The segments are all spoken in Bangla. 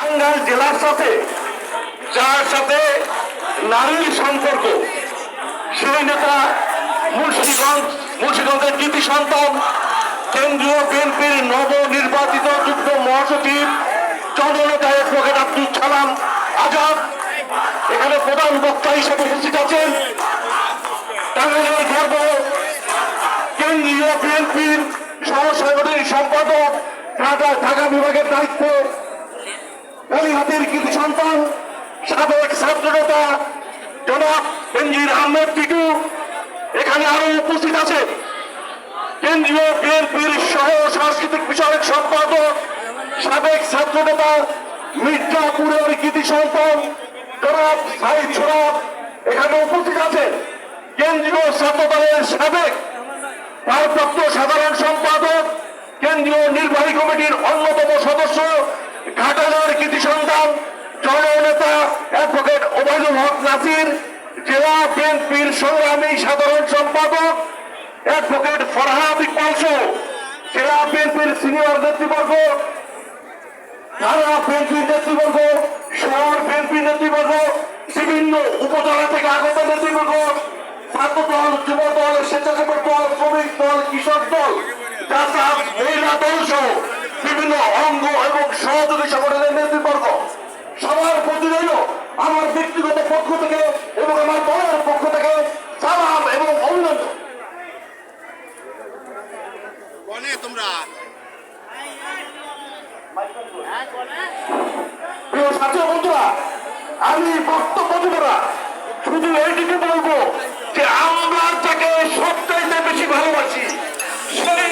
টাঙ্গাইল জেলার সাথে, যার সাথে নারীর সম্পর্ক, সেই নেতা মুন্সিগঞ্জ, মুন্সিগঞ্জের কৃতি সন্তান, কেন্দ্রীয় বিএনপির নবনির্বাচিত যুগ্ম মহাসচিব চন্দ্রনেতা অ্যাডভোকেট আব্দুল সালাম আজাদ। এখানে প্রধান বক্তা হিসেবে উপস্থিত আছেন টাঙ্গাইলের গর্ব কেন্দ্রীয় বিএনপির সহ সাংগঠনিক সম্পাদক ঢাকা বিভাগের দায়িত্ব কালীহাতির কৃতি সন্তান, সাবেক ছাত্রনেতা জনাব বেনজির আহমেদ টিটু এখানে আরও উপস্থিত আছে। কেন্দ্রীয় বিএনপির সহ সাংস্কৃতিক বিষয়ক সম্পাদক, সাবেক ছাত্রনেতা মির্জাপুরের কৃতি সন্তান জনাব সাইদ সোরাব এখানে উপস্থিত আছে। কেন্দ্রীয় ছাত্র দলের সাবেক ভারপ্রাপ্ত সাধারণ সম্পাদক, কেন্দ্রীয় নির্বাহী কমিটির অন্যতম সদস্য ঘাটালের কৃতি সন্তান, জননেতা অ্যাডভোকেট ওবায়দুল হক নাসির, জেলা বিএনপির সংগ্রামী সাধারণ সম্পাদক অ্যাডভোকেট ফরহাদ ইকবাল জেলা বিএনপির সিনিয়র নেতৃবর্গ বিএনপির নেতৃবর্গ, শহর বিএনপির নেতৃবর্গ, বিভিন্ন উপজেলা থেকে আগত নেতৃবর্গ ছাত্র দল দল স্বেচ্ছাসেবক দল, শ্রমিক দল, কৃষক দল মহিলা দল বিভিন্ন অঙ্গ এবং সহযোগী সংগঠনের নেতৃবর্গ। সবার প্রতি রইল আমার ব্যক্তিগত পক্ষ থেকে এবং আমার দলের পক্ষ থেকে সালাম এবং অভিনন্দন। তোমরা। প্রিয় ছাত্র বন্ধুরা আমি বক্তব্য দেব না। শুধু এইটুকু বলব যে আমরা যাকে সবচাইতে বেশি ভালোবাসি সেই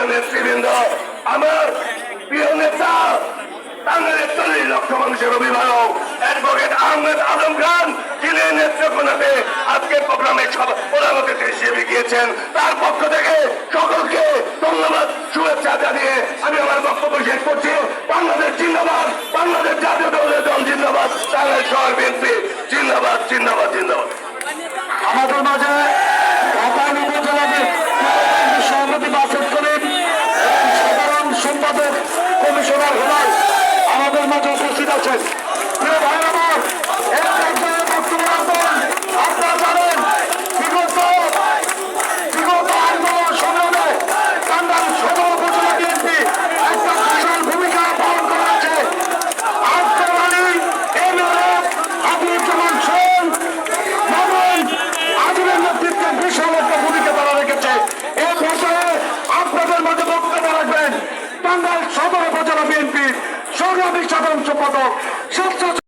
প্রিয় নেতৃবৃন্দ, আমার প্রিয় নেতা টাঙ্গাইলের চল্লিশ লক্ষ মানুষের অভিভাবক অ্যাডভোকেট আহমেদ আজম খান, যিনি নেত্রকোনাতে আজকের প্রোগ্রামে প্রধান অতিথি হিসেবে গিয়েছেন। তার পক্ষ থেকে সকলকে ধন্যবাদ, শুভেচ্ছা জানিয়ে আমি আমার বক্তব্য শেষ করছি। বাংলাদেশ জিন্দাবাদ, বাংলাদেশ জাতীয় দলের দল জিন্দাবাদ টাঙ্গাইল শহর বিএনপি জিন্দাবাদ জিন্দাবাদ জিন্দাবাদ। আমাদের মাঝে ঢাকা উপজেলাতে সভাপতি বাসের করেন সাধারণ সম্পাদক কমিশনার হেলাল আমাদের মাঝে উপস্থিত রাখবেন টাঙ্গাইল